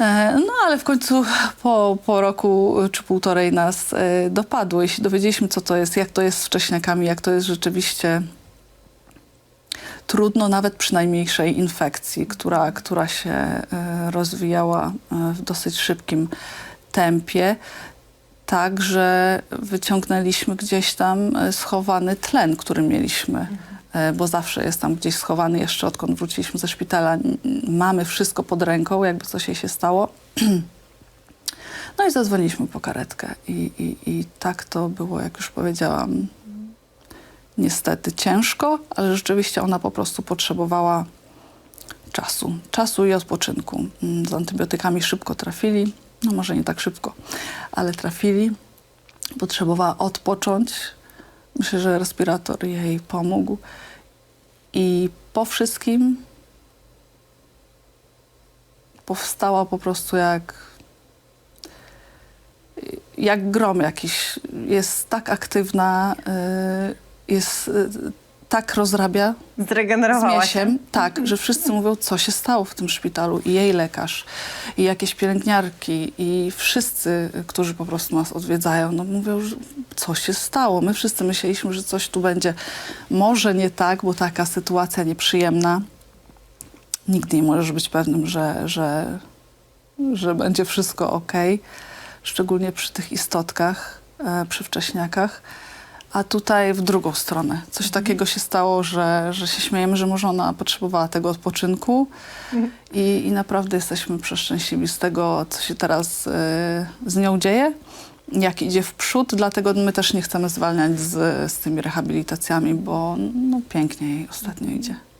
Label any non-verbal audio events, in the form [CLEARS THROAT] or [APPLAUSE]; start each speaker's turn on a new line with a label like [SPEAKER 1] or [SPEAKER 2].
[SPEAKER 1] E, No ale w końcu po, po roku czy półtorej nas e, dopadło. I się dowiedzieliśmy, co to jest, jak to jest z wcześniakami, jak to jest rzeczywiście trudno nawet przy najmniejszej infekcji, która, która się e, rozwijała w dosyć szybkim tempie. Także wyciągnęliśmy gdzieś tam schowany tlen, który mieliśmy, e, bo zawsze jest tam gdzieś schowany jeszcze odkąd wróciliśmy ze szpitala. Mamy wszystko pod ręką, jakby coś jej się stało. [CLEARS THROAT] No i zadzwoniliśmy po karetkę i, i, i tak to było, jak już powiedziałam, niestety ciężko, ale rzeczywiście ona po prostu potrzebowała czasu, czasu i odpoczynku. Mm, Z antybiotykami szybko trafili, no może nie tak szybko, ale trafili. Potrzebowała odpocząć. Myślę, że respirator jej pomógł. I po wszystkim powstała po prostu jak, jak grom jakiś. Jest tak aktywna, y, jest y, tak rozrabia z
[SPEAKER 2] Zregenerowała się.
[SPEAKER 1] miesiem, tak, że wszyscy mówią, co się stało w tym szpitalu i jej lekarz, i jakieś pielęgniarki, i wszyscy, którzy po prostu nas odwiedzają, no mówią, że co się stało. My wszyscy myśleliśmy, że coś tu będzie może nie tak, bo taka sytuacja nieprzyjemna. Nigdy nie możesz być pewnym, że, że, że będzie wszystko ok, szczególnie przy tych istotkach, e, przy wcześniakach. A tutaj w drugą stronę. Coś takiego się stało, że, że się śmiejemy, że może ona potrzebowała tego odpoczynku i, i naprawdę jesteśmy przeszczęśliwi z tego, co się teraz y, z nią dzieje, jak idzie w przód, dlatego my też nie chcemy zwalniać z, z tymi rehabilitacjami, bo no, pięknie jej ostatnio idzie.